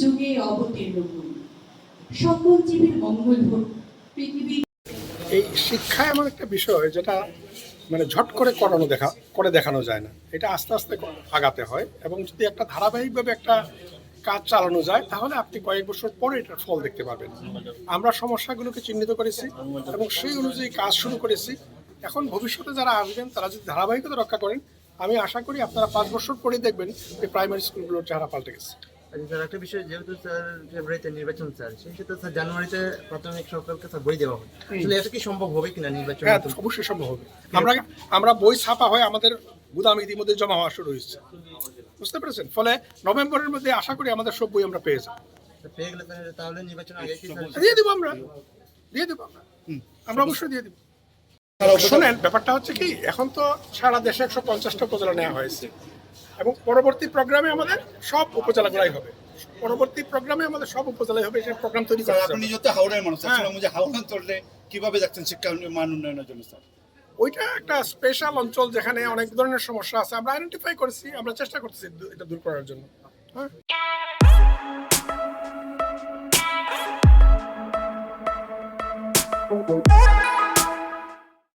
যুগে অবতীর্ণ হন। সকল জীবের মঙ্গল হোক পৃথিবীর এই শিক্ষা এমন একটা বিষয় যেটা মানে ঝট করে করানো দেখা, করে দেখানো যায় না। এটা আস্তে আস্তে আগাতে হয় এবং যদি একটা ধারাবাহিকভাবে একটা কাজ চালানো যায়, তাহলে আপনি কয়েক বছর পরে এটার ফল দেখতে পাবেন আমরা সমস্যাগুলোকে চিহ্নিত করেছি এবং সেই অনুযায়ী কাজ শুরু করেছি। এখন ভবিষ্যতে যারা আসবেন, তারা যদি ধারাবাহিকতা রক্ষা করেন, আমি আশা করি আপনারা পাঁচ বছর পরেই দেখবেন যে প্রাইমারি স্কুলগুলোর চেহারা পাল্টে গেছে। আচ্ছা স্যার একটা বিষয় যেহেতু স্যার ফেব্রুয়ারিতে নির্বাচন স্যার সেই ক্ষেত্রে স্যার জানুয়ারিতে প্রাথমিক সরকারকে স্যার বই দেওয়া হয়। আসলে এটা কি সম্ভব হবে কিনা নির্বাচন হ্যাঁ অবশ্যই সম্ভব হবে। আমরা আমরা বই ছাপা হয় আমাদের গুদাম ইতিমধ্যে জমা হওয়া শুরু হয়েছে। বুঝতে পেরেছেন? ফলে নভেম্বরের মধ্যে আশা করি আমাদের সব বই আমরা পেয়ে যাব। পেয়ে গেলে তাহলে নির্বাচন আগে কি দিয়ে দেবো আমরা। দিয়ে দেবো আমরা। আমরা অবশ্যই দিয়ে দেবো। শোনেন ব্যাপারটা হচ্ছে কি এখন তো সারা দেশে একশো পঞ্চাশটা উপজেলা নেওয়া হয়েছে। এবং পরবর্তী প্রোগ্রামে আমাদের সব উপজেলাগুলাই হবে। পরবর্তী প্রোগ্রামে আমাদের সব উপজেলায় হবে সেই প্রোগ্রাম তৈরি করা আপনি যাবে। নিজে হাওড়ার মানুষ হ্যাঁ। ছিলাম যে হাওড়া অঞ্চলে কীভাবে যাচ্ছেন শিক্ষা মান উন্নয়নের জন্য স্যার? ওইটা একটা স্পেশাল অঞ্চল যেখানে অনেক ধরনের সমস্যা আছে। আমরা আইডেন্টিফাই করেছি আমরা চেষ্টা করতেছি এটা দূর করার জন্য। হ্যাঁ।